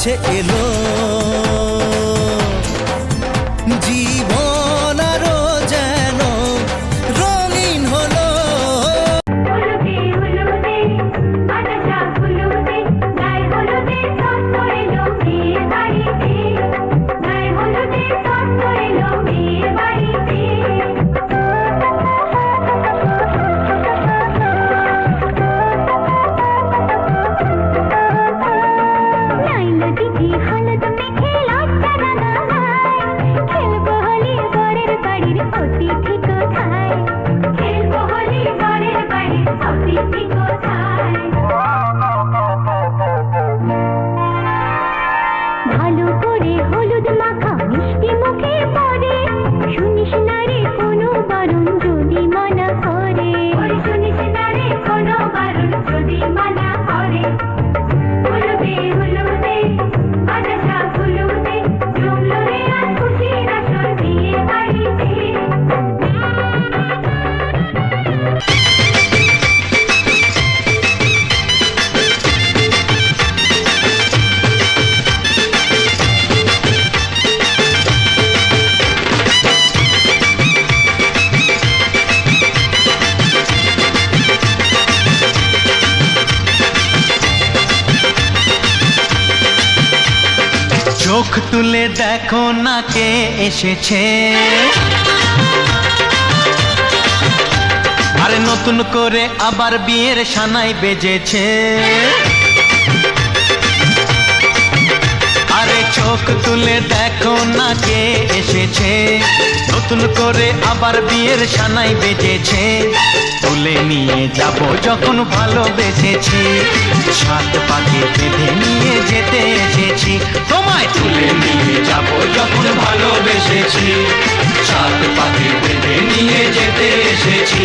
কাছে এলো। চোখ তুলে দেখো না কে এসেছে। আরে নতুন করে আবার বিয়ের সানাই বেজেছে। চোখ তুলে দেখো না কে এসেছে। নতুন করে আবার বিয়ের সানাই বেজেছে তুলে নিয়ে যাব যখন ভালোবেসেছি। সাত পাকে বেঁধে নিয়ে যেতে এসেছি। তোমায় তুলে নিয়ে যাব যখন ভালোবেসেছি। সাত পাকে বেঁধে নিয়ে যেতে এসেছি।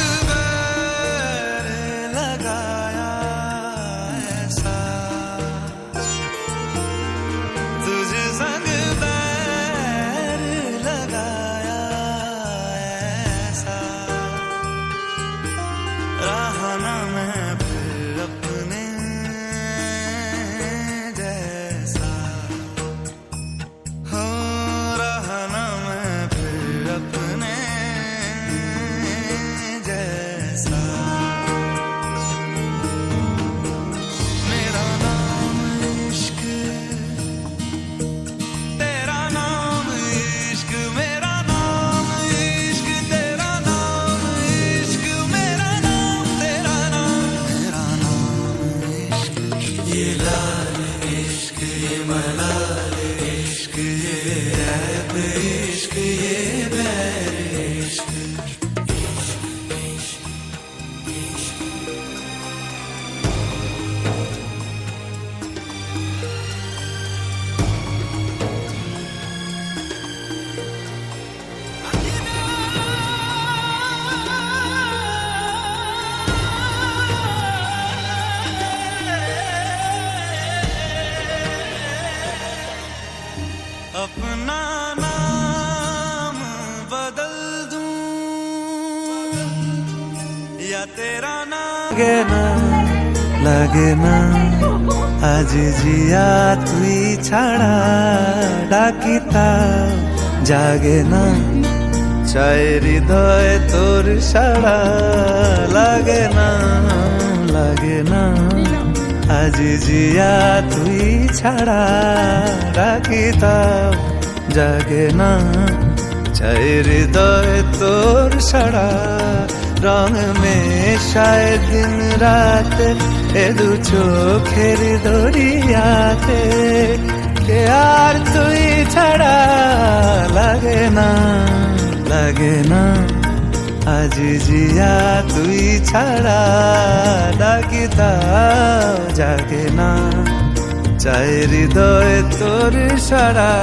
अपना नाम बदल दूं या तेरा नाम লাগে না লাগে না আজ জিয়া তুই ছাড়া ডাকিতা জাগে না চাই হৃদয় তোর সারা লাগে না লাগে না আজ জিয়া তুই ছাড়া ডাকিতা জাগে না। চাই হৃদয় তোর সারা রং মেশায় দিন রাত, এ দু চোখের দরিয়াতে। কে আর তুই ছাড়া লাগে না লাগে না। আজ জিয়া তুই ছাড়া ডাকিতা জাগে না। চাই হৃদয় তোর সারা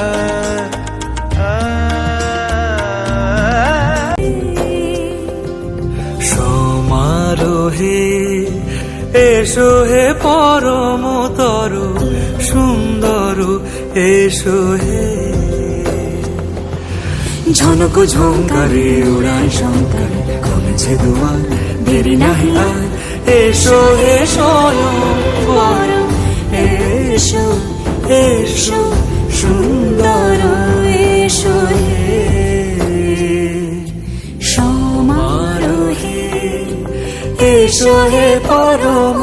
সমারোহে এসো হে পরম তরু, সুন্দর এসো হে। ঝনক ঝঙ্কারে উড়ায় শঙ্করে কমেছে দুয়ার, দেরি নাহি আর। এসো এসো এসো এসো, সুন্দর, এসো সমারোহে, এসো হে পরম